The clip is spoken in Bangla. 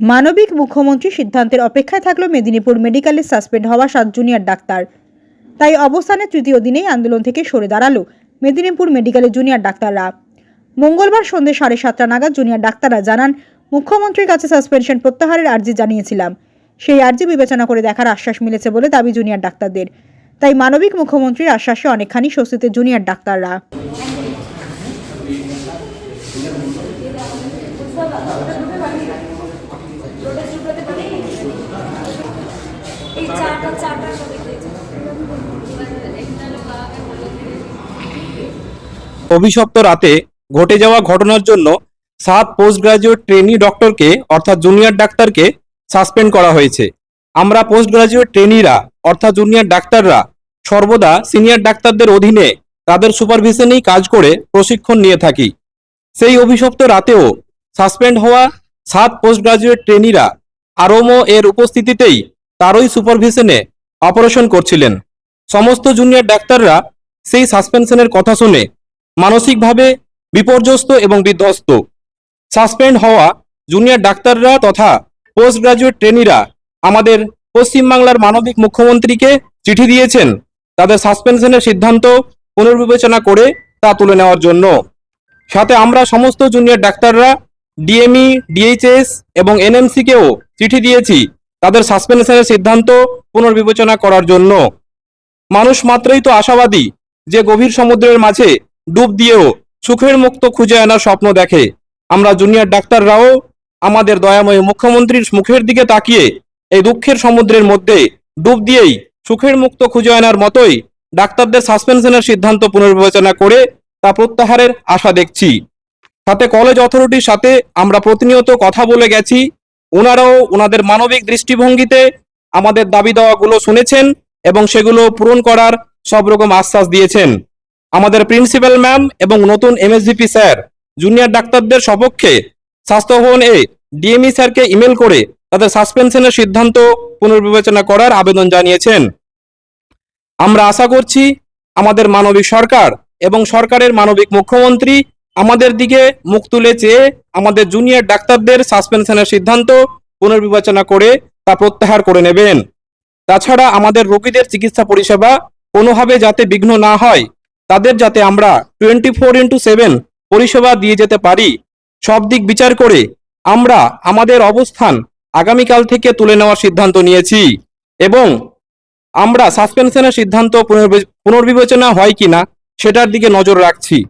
মানবিক মুখ্যমন্ত্রী সিদ্ধান্তের অপেক্ষায় থাকল মেদিনীপুর মেডিকেলে সাসপেন্ড হওয়া সাত জুনিয়র ডাক্তার। তাই অবস্থানের তৃতীয় দিনেই আন্দোলন থেকে সরে দাঁড়াল মেদিনীপুর মেডিকেলের জুনিয়র ডাক্তাররা। মঙ্গলবার সন্ধ্যে সাড়ে সাতটা নাগাদ জুনিয়র ডাক্তাররা জানান, মুখ্যমন্ত্রীর কাছে সাসপেনশন প্রত্যাহারের আর্জি জানিয়েছিলাম। সেই আর্জি বিবেচনা করে দেখার আশ্বাস মিলেছে বলে দাবি জুনিয়র ডাক্তারদের। তাই মানবিক মুখ্যমন্ত্রীর আশ্বাসে অনেকখানি স্বস্তিতে জুনিয়র ডাক্তাররা। অভিশপ্ত রাতে ঘটে যাওয়া ঘটনার জন্য সাত পোস্ট গ্রাজুয়েট ট্রেনি ডক্টরকে অর্থাৎ জুনিয়র ডাক্তারকে সাসপেন্ড করা হয়েছে। আমরা পোস্ট গ্রাজুয়েট ট্রেনিরা অর্থাৎ জুনিয়র ডাক্তাররা, সর্বদা সিনিয়র ডাক্তারদের অধীনে তাদের সুপারভিশনেই কাজ করে প্রশিক্ষণ নিয়ে থাকি। সেই অভিশপ্ত রাতেও সাসপেন্ড হওয়া সাত পোস্ট গ্রাজুয়েট ট্রেনিরা আরোমো এর উপস্থিতিতেই তারই সুপারভিশনে অপারেশন করছিলেন। সমস্ত জুনিয়র ডাক্তাররা সেই সাসপেনশনের কথা শুনে মানসিকভাবে বিপর্যস্ত এবং বিধ্বস্ত। সাসপেন্ড হওয়া জুনিয়র ডাক্তাররা তথা পোস্ট গ্রাজুয়েট ট্রেনিরা আমাদের পশ্চিমবাংলার মানবিক মুখ্যমন্ত্রীকে চিঠি দিয়েছেন তাদের সাসপেনশনের সিদ্ধান্ত পুনর্বিবেচনা করে তা তুলে নেওয়ার জন্য। সাথে আমরা সমস্ত জুনিয়র ডাক্তাররা ডিএমই, ডিএইচএস এবং এনএমসিকেও চিঠি দিয়েছি তাদের সাসপেনশনের সিদ্ধান্ত পুনর্বিবেচনা করার জন্য। মানুষ মাত্রই তো আশাবাদী যে গভীর সমুদ্রের মাঝে ডুব দিয়েও সুখের মুক্ত খুঁজে আনার স্বপ্ন দেখে। আমরা জুনিয়র ডাক্তাররাও আমাদের দয়াময় মুখ্যমন্ত্রীর মুখের দিকে তাকিয়ে এই দুঃখের সমুদ্রের মধ্যে ডুব দিয়েই সুখের মুক্ত খুঁজে আনার মতোই ডাক্তারদের সাসপেনশনের সিদ্ধান্ত পুনর্বিবেচনা করে তা প্রত্যাহারের আশা দেখছি। সাথে কলেজ অথরিটির সাথে আমরা প্রতিনিয়ত কথা বলে গেছি। ওনারাও ওনাদের মানবিক দৃষ্টিভঙ্গিতে আমাদের দাবি দেওয়াগুলো শুনেছেন এবং সেগুলো পূরণ করার সব রকম আশ্বাস দিয়েছেন। আমাদের প্রিন্সিপাল ম্যাম এবং নতুন এমএসভিপি স্যার জুনিয়র ডাক্তারদের সপক্ষে স্বাস্থ্য ভবনে ডিএমই স্যারকে ইমেল করে তাদের সাসপেনশনের সিদ্ধান্ত পুনর্বিবেচনা করার আবেদন জানিয়েছেন। আমরা আশা করছি আমাদের মানবিক সরকার এবং সরকারের মানবিক মুখ্যমন্ত্রী আমাদের দিকে মুখ তুলে চেয়ে আমাদের জুনিয়র ডাক্তারদের সাসপেনশনের সিদ্ধান্ত পুনর্বিবেচনা করে তা প্রত্যাহার করে নেবেন। তাছাড়া আমাদের রোগীদের চিকিৎসা পরিষেবা কোনোভাবে যাতে বিঘ্ন না হয়, তাদের যাতে আমরা টোয়েন্টি ফোর ইন্টু সেভেন পরিষেবা দিয়ে যেতে পারি, সব দিক বিচার করে আমরা আমাদের অবস্থান আগামীকাল থেকে তুলে নেওয়ার সিদ্ধান্ত নিয়েছি এবং আমরা সাসপেনশনের সিদ্ধান্ত পুনর্বি- পুনর্বিবেচনা হয় কিনা সেটার দিকে নজর রাখছি।